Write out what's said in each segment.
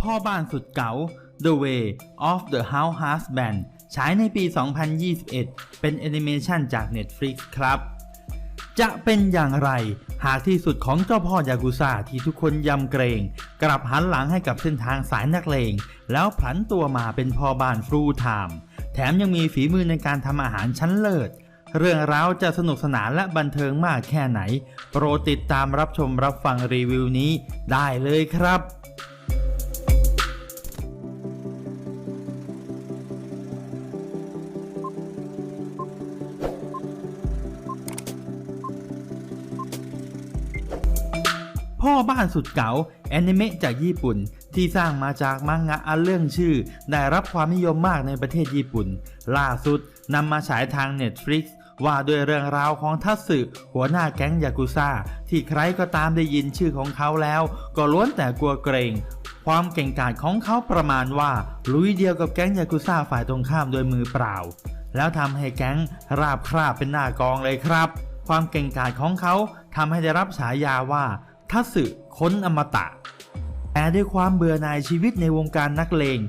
พ่อบ้านสุดเก๋า The Way of the House Husband ฉายในปี 2021 เป็นแอนิเมชันจาก Netflix ครับ จะเป็นอย่างไร หากที่สุดของเจ้าพ่อยากุซ่าที่ทุกคนยำเกรง กลับหันหลังให้กับเส้นทางสายนักเลง แล้วผลันตัวมาเป็นพ่อบ้านฟรูไทม์แถมยังมีฝีมือในการทำอาหารชั้นเลิศเรื่องราวจะสนุกสนานและบันเทิงมากแค่ไหน โปรดติดตามรับชมรับฟังรีวิวนี้ได้เลยครับ พ่อบ้านสุดเก๋าแอนิเมะจากญี่ปุ่น ที่สร้างมาจากมังงะอันเรื่องชื่อ ได้รับความนิยมมากในประเทศญี่ปุ่น ล่าสุดนำมาฉายทาง Netflix ว่าด้วยเรื่องราวของทัตสึหัวหน้าแก๊งยากุซ่า ที่ใครก็ตามได้ยินชื่อของเขาแล้ว ก็ล้วนแต่กลัวเกรง ความเก่งกาจของเขาประมาณว่าลุยเดียวกับแก๊งยากุซ่าฝ่ายตรงข้ามโดยมือเปล่า แล้วทำให้แก๊งราบคราบเป็นหน้ากองเลยครับ ความเก่งกาจของเขาทำให้ได้รับฉายาว่า ทัสึค้นอมตะ แต่ด้วยความเบื่อหน่ายชีวิตในวงการนักเลง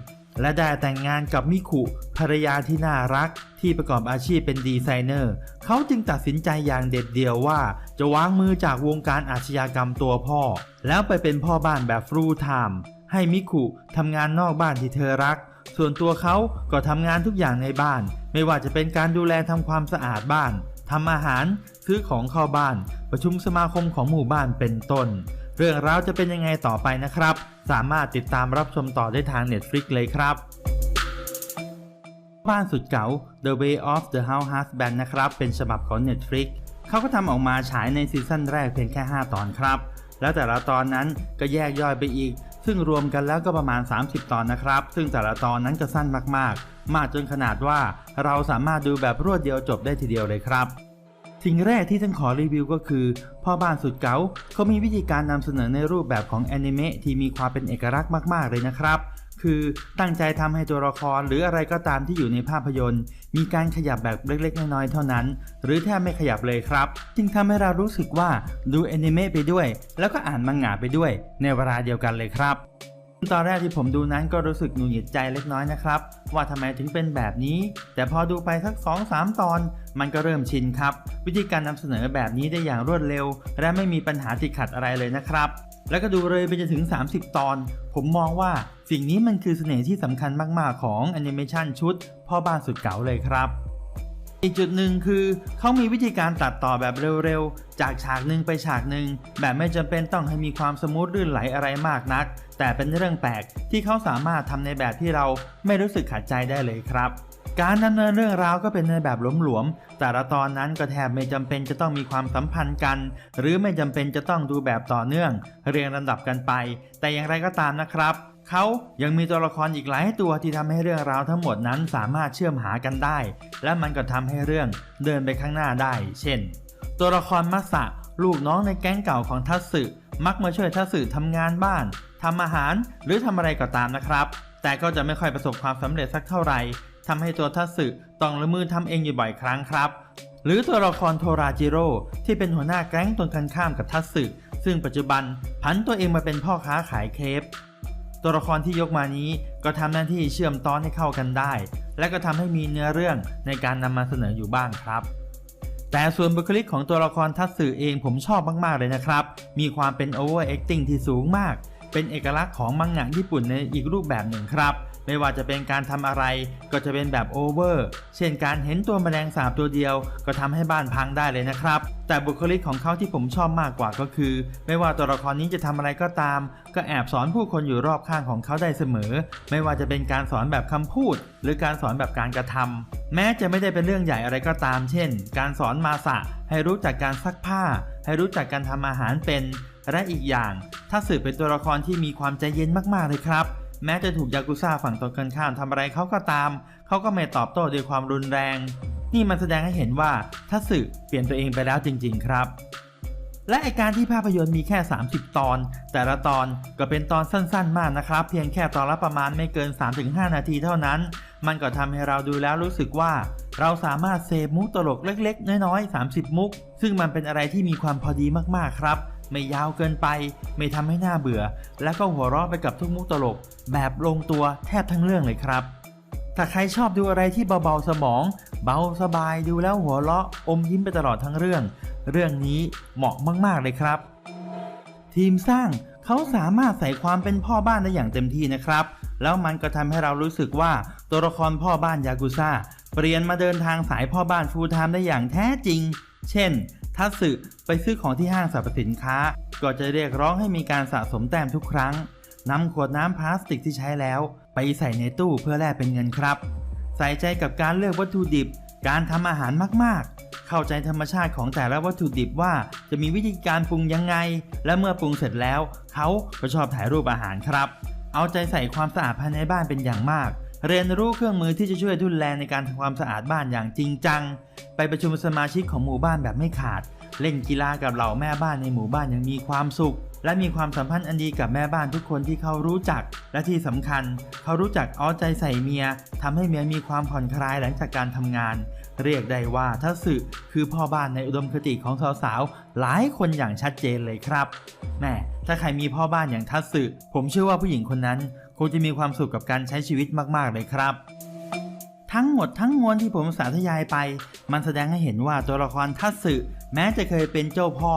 และได้แต่งงานกับมิคุภรรยาที่น่ารักที่ประกอบอาชีพเป็นดีไซเนอร์ เขาจึงตัดสินใจอย่างเด็ดเดี่ยวว่า จะวางมือจากวงการอาชญากรรมตัวพ่อ แล้วไปเป็นพ่อบ้านแบบฟรูไทม์ให้มิคุทำงานนอกบ้านที่เธอรัก ส่วนตัวเขาก็ทำงานทุกอย่างในบ้าน ไม่ว่าจะเป็นการดูแลทำความสะอาดบ้าน ทำอาหารซื้อของเข้าบ้าน ประชุมสมาคมของหมู่บ้านเป็นต้น เรื่องราวจะเป็นยังไงต่อไปนะครับ สามารถติดตามรับชมต่อได้ทาง Netflix เลยครับ บ้านสุดเก๋า The Way of the House Husband นะครับ เป็นฉบับของ Netflix เขาก็ทำออกมาฉายในซีซั่นแรกเพียงแค่ 5 ตอนครับ แล้วแต่ละตอนนั้นก็แยกย่อยไปอีก ซึ่งรวมกันแล้วก็ประมาณ 30 ตอนนะครับ ซึ่งแต่ละตอนนั้นก็สั้นมากๆ มากจนขนาดว่าเราสามารถดูแบบรวดเดียวจบได้ทีเดียวเลยครับสิ่งแรกที่ฉันขอรีวิวก็คือ พ่อบ้านสุดเก๋าเขามีวิธีการนำเสนอในรูปแบบของแอนิเมะที่มีความเป็นเอกลักษณ์มาก ๆ เลยนะครับ คือตั้งใจทำให้ตัวละครหรืออะไรก็ตามที่อยู่ในภาพยนตร์ มีการขยับแบบเล็กๆ น้อยๆเท่านั้น หรือแทบไม่ขยับเลยครับ จึงทำให้เรารู้สึกว่าดูแอนิเมะไปด้วย แล้วก็อ่านมังงะไปด้วย ในเวลาเดียวกันเลยครับตอนแรกที่ผมดูนั้นก็รู้สึกหงุดหงิดใจเล็กน้อยนะครับ ว่าทำไมถึงเป็นแบบนี้ แต่พอดูไปสัก 2-3 ตอน มันก็เริ่มชินครับ วิธีการนำเสนอแบบนี้ได้อย่างรวดเร็ว และไม่มีปัญหาติดขัดอะไรเลยนะครับ แล้วก็ดูเลยไปจนถึง 30 ตอน ผมมองว่าสิ่งนี้มันคือเสน่ห์ที่สำคัญมากๆของแอนิเมชันชุดพ่อบ้านสุดเก๋าเลยครับ อีกจุดหนึ่งคือเขามีวิธีการตัดต่อแบบเร็วๆ จากฉากหนึ่งไปฉากหนึ่งแบบไม่จำเป็นต้องให้มีความสมูทลื่นไหลอะไรมากนัก แต่เป็นเรื่องแปลกที่เขาสามารถทำในแบบที่เราไม่รู้สึกขัดใจได้เลยครับ การดำเนินเรื่องราวก็เป็นในแบบหลวมๆ แต่ละตอนนั้นก็แทบไม่จำเป็นจะต้องมีความสัมพันธ์กัน หรือไม่จำเป็นจะต้องดูแบบต่อเนื่อง เรียงลำดับกันไป แต่อย่างไรก็ตามนะครับ เขายังมีตัวละครอีกหลายตัวที่ทำให้เรื่องราวทั้งหมดนั้นสามารถเชื่อมหากันได้ และมันก็ทำให้เรื่องเดินไปข้างหน้าได้ เช่น ตัวละครมัสสะลูกน้องในแก๊งเก่าของทัตสึมักมาช่วยทัตสึทำงานบ้านทำอาหารหรือทำอะไรก็ตามนะครับ แต่ก็จะไม่ค่อยประสบความสำเร็จสักเท่าไหร่ ทำให้ตัวทัตสึต้องลงมือทำเองอยู่บ่อยครั้งครับ หรือตัวละครโทราจิโร่ที่เป็นหัวหน้าแก๊งตรงกันข้ามกับทัตสึซึ่งปัจจุบันผันตัวเองมาเป็นพ่อค้าขายเคปตัวละครที่ยกมานี้ก็ทำหน้าที่เชื่อมต้อนให้เข้ากันได้ และก็ทำให้มีเนื้อเรื่องในการนำมาเสนออยู่บ้างครับ แต่ส่วนบุคลิกของตัวละครทัตสึเองผมชอบมากๆเลยนะครับ มีความเป็น over acting ที่สูงมาก เป็นเอกลักษณ์ของมังงะญี่ปุ่นในอีกรูปแบบหนึ่งครับ ไม่ว่าจะเป็นการทำอะไรก็จะเป็นแบบโอเวอร์ เช่นการเห็นตัวแมลงสาบตัวเดียว ก็ทำให้บ้านพังได้เลยนะครับ แต่บุคลิกของเขาที่ผมชอบมากกว่าก็คือ ไม่ว่าตัวละครนี้จะทำอะไรก็ตาม ก็แอบสอนผู้คนอยู่รอบข้างของเขาได้เสมอ ไม่ว่าจะเป็นการสอนแบบคำพูด หรือการสอนแบบการกระทำแม้จะไม่ได้เป็นเรื่องใหญ่อะไรก็ตาม เช่น การสอนมาสะให้รู้จักการซักผ้า ให้รู้จักการทำอาหารเป็น และอีกอย่างถ้าสืบเป็นตัวละครที่มีความใจเย็นมากๆเลยครับ แม้จะถูกยากุซ่าฝั่งตรงกันข้ามทำอะไรเขาก็ตาม เขาก็ไม่ตอบโต้ด้วยความรุนแรง นี่มันแสดงให้เห็นว่าทัตสึเปลี่ยนตัวเองไปแล้วจริง ๆ ครับ และไอการที่ภาพยนตร์มีแค่ 30 ตอน แต่ละตอนก็เป็นตอนสั้นๆ มากนะครับ เพียงแค่ตอนละประมาณไม่เกิน 3-5 นาทีเท่านั้น มันก็ทำให้เราดูแล้วรู้สึกว่าเราสามารถเซฟมุกตลกเล็ก ๆ น้อย ๆ 30 มุก ซึ่งมันเป็นอะไรที่มีความพอดีมาก ๆ ครับ ไม่ยาวเกินไป ไม่ทำให้หน้าเบื่อ และก็หัวเราะไปกับทุกมุกตลก แบบลงตัวแทบทั้งเรื่องเลยครับ ถ้าใครชอบดูอะไรที่เบาๆสมอง เบาสบายดูแล้วหัวเราะอมยิ้มไปตลอดทั้งเรื่อง เรื่องนี้เหมาะมากๆเลยครับ ทีมสร้างเขาสามารถใส่ความเป็นพ่อบ้านได้อย่างเต็มที่นะครับ แล้วมันก็ทำให้เรารู้สึกว่าตัวละครพ่อบ้านยากุซ่าเปลี่ยนมาเดินทางสายพ่อบ้านฟูลไทม์ได้อย่างแท้จริง เช่น ทัตสึไปซื้อของที่ห้างสรรพสินค้า ก็จะเรียกร้องให้มีการสะสมแต้มทุกครั้งนำขวดน้ำพลาสติกที่ใช้แล้ว ไปใส่ในตู้เพื่อแลกเป็นเงินครับ ใส่ใจกับการเลือกวัตถุดิบ การทำอาหารมากๆ เข้าใจธรรมชาติของแต่ละวัตถุดิบว่าจะมีวิธีการปรุงยังไง และเมื่อปรุงเสร็จแล้ว เขาก็ชอบถ่ายรูปอาหารครับ เอาใจใส่ความสะอาดภายในบ้านเป็นอย่างมาก เรียนรู้เครื่องมือที่จะช่วยทุนแรงในการทำความสะอาดบ้านอย่างจริงจัง ไปประชุมสมาชิกของหมู่บ้านแบบไม่ขาด เล่นกีฬากับเหล่าแม่บ้านในหมู่บ้านอย่างมีความสุข และมีความสัมพันธ์อันดีกับแม่บ้านทุกคนที่เขารู้จัก และที่สำคัญ เขารู้จักเอาใจใส่เมียทำให้เมียมีความผ่อนคลายหลังจากการทำงาน เรียกได้ว่าทัศน์คือพ่อบ้านในอุดมคติของสาวๆหลายคนอย่างชัดเจนเลยครับแม่ถ้าใครมีพ่อบ้านอย่างทัศน์ผมเชื่อว่าผู้หญิงคนนั้น คงจะมีความสุขกับการใช้ชีวิตมาก ๆ เลยครับ ทั้งหมดทั้งมวลที่ผมสาธยายไป มันแสดงให้เห็นว่าตัวละครทัตสึแม้จะเคยเป็นเจ้าพ่อ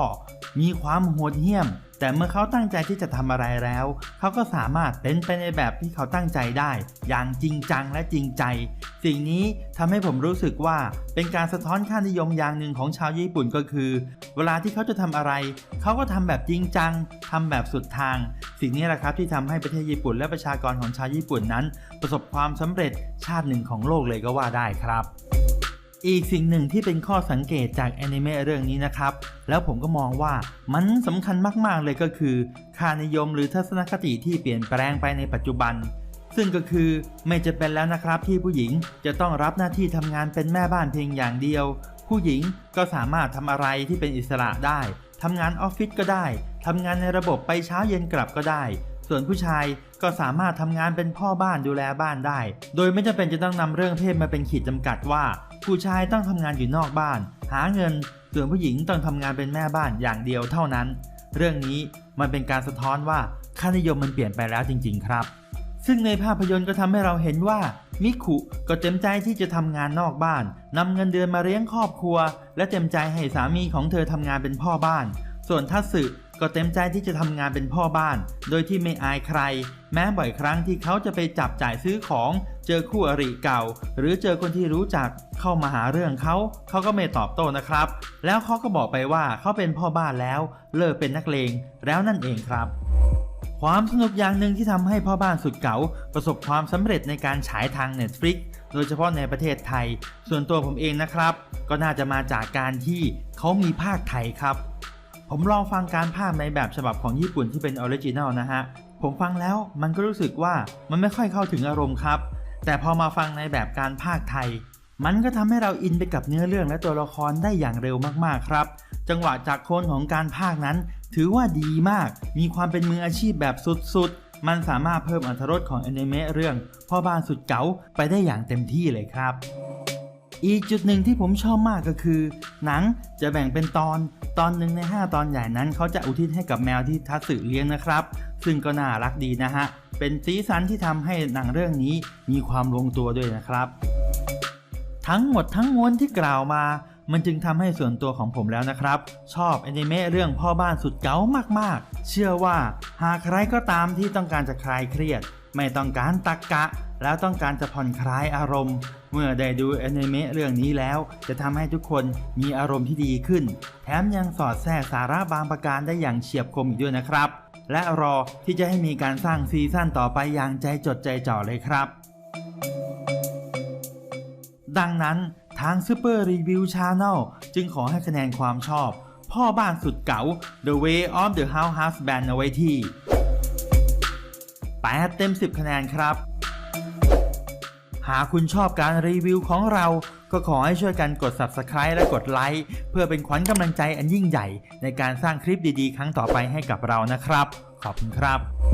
มีความโหดเหี้ยม แต่เมื่อเขาตั้งใจที่จะทำอะไรแล้ว เขาก็สามารถเป็นไปในแบบที่เขาตั้งใจได้ อย่างจริงจังและจริงใจ สิ่งนี้ทำให้ผมรู้สึกว่าเป็นการสะท้อนค่านิยมอย่างหนึ่งของชาวญี่ปุ่นก็คือ เวลาที่เขาจะทำอะไร เขาก็ทำแบบจริงจังทำแบบสุดทาง สิ่งนี้แหละครับที่ทำให้ประเทศญี่ปุ่นและประชากรของชาวญี่ปุ่นนั้น ประสบความสำเร็จชาติหนึ่งของโลกเลยก็ว่าได้ครับ อีกสิ่งหนึ่งที่เป็นข้อสังเกตจากแอนิเมะเรื่องนี้นะครับ แล้วผมก็มองว่ามันสำคัญมากๆเลยก็คือค่านิยมหรือทัศนคติที่เปลี่ยนแปลงไปในปัจจุบัน ซึ่งก็คือไม่จะเป็นแล้วนะครับที่ผู้หญิงจะต้องรับหน้าที่ทำงานเป็นแม่บ้านเพียงอย่างเดียว ผู้หญิงก็สามารถทำอะไรที่เป็นอิสระได้ทำงานออฟฟิศก็ได้ทำงานในระบบไปเช้าเย็นกลับก็ได้ ส่วนผู้ชายก็สามารถทำงานเป็นพ่อบ้านดูแลบ้านได้ โดยไม่จำเป็นจะต้องนำเรื่องเพศมาเป็นขีดจำกัดว่า ผู้ชายต้องทำงานอยู่นอกบ้าน หาเงินส่วนผู้หญิงต้องทำงานเป็นแม่บ้านอย่างเดียวเท่านั้น เรื่องนี้มันเป็นการสะท้อนว่าค่านิยมมันเปลี่ยนไปแล้วจริง ๆ ครับ ซึ่งในภาพยนตร์ก็ทำให้เราเห็นว่ามิคุก็เต็มใจที่จะทำงานนอกบ้านนำเงินเดือนมาเลี้ยงครอบครัว และเต็มใจให้สามีของเธอทำงานเป็นพ่อบ้าน ส่วนทัตสึ ก็เต็มใจที่จะทำงานเป็นพ่อบ้าน โดยที่ไม่อายใคร แม้บ่อยครั้งที่เขาจะไปจับจ่ายซื้อของ เจอคู่อริเก่า หรือเจอคนที่รู้จักเข้ามาหาเรื่องเขา เขาก็ไม่ตอบโต้นะครับ แล้วเขาก็บอกไปว่าเขาเป็นพ่อบ้านแล้ว เลิกเป็นนักเลงแล้วนั่นเองครับความสนุกอย่างหนึ่งที่ทำให้พ่อบ้านสุดเก๋าประสบความสำเร็จในการฉายทาง Netflix โดยเฉพาะในประเทศไทย ส่วนตัวผมเองนะครับ ก็น่าจะมาจากการที่เขามีภาคไทยครับ ผมลองฟังการภาคในแบบฉบับของญี่ปุ่นที่เป็นออริจินัลนะฮะ ผมฟังแล้วมันก็รู้สึกว่ามันไม่ค่อยเข้าถึงอารมณ์ครับ แต่พอมาฟังในแบบการภาคไทย มันก็ทำให้เราอินไปกับเนื้อเรื่องและตัวละครได้อย่างเร็วมากๆครับ จังหวะจากโคนของการภาคนั้น ถือว่าดีมาก มีความเป็นมืออาชีพแบบสุดๆ มันสามารถเพิ่มอรรถรสของแอนิเมะเรื่องพ่อบ้านสุดเก๋าไปได้อย่างเต็มที่เลยครับ อีกจุดหนึ่งที่ผมชอบมากก็คือ หนังจะแบ่งเป็นตอนตอนหนึ่งใน 5 ตอนใหญ่นั้นเขาจะอุทิศให้กับแมวที่ทัสึเลี้ยงนะครับ ซึ่งก็น่ารักดีนะฮะ เป็นสีสันที่ทำให้หนังเรื่องนี้มีความลงตัวด้วยนะครับ ทั้งหมดทั้งมวลที่กล่าวมา มันจึงทำให้ส่วนตัวของผมแล้วนะครับ ชอบแอนิเมะเรื่องพ่อบ้านสุดเก๋ามากๆ เชื่อว่าหากใครก็ตามที่ต้องการจะคลายเครียด ไม่ต้องการตักกะ แล้วต้องการจะผ่อนคลายอารมณ์ เมื่อได้ดูแอนิเมะเรื่องนี้แล้ว จะทำให้ทุกคนมีอารมณ์ที่ดีขึ้น แถมยังสอดแทรกสาระบางประการได้อย่างเฉียบคมอีกด้วยนะครับ และรอที่จะให้มีการสร้างซีซั่นต่อไปอย่างใจจดใจจ่อเลยครับดังนั้น ทาง Super Review Channel จึงขอให้คะแนนความชอบ พ่อบ้านสุดเก๋า The Way of the House Husband เอาไว้ที่ 8 เต็ม 10 คะแนนครับ หากคุณชอบการรีวิวของเรา ก็ขอให้ช่วยกันกด Subscribe และกดไลค์เพื่อเป็นขวัญกำลังใจอันยิ่งใหญ่ ในการสร้างคลิปดีๆ ครั้งต่อไปให้กับเรานะครับ ขอบคุณครับ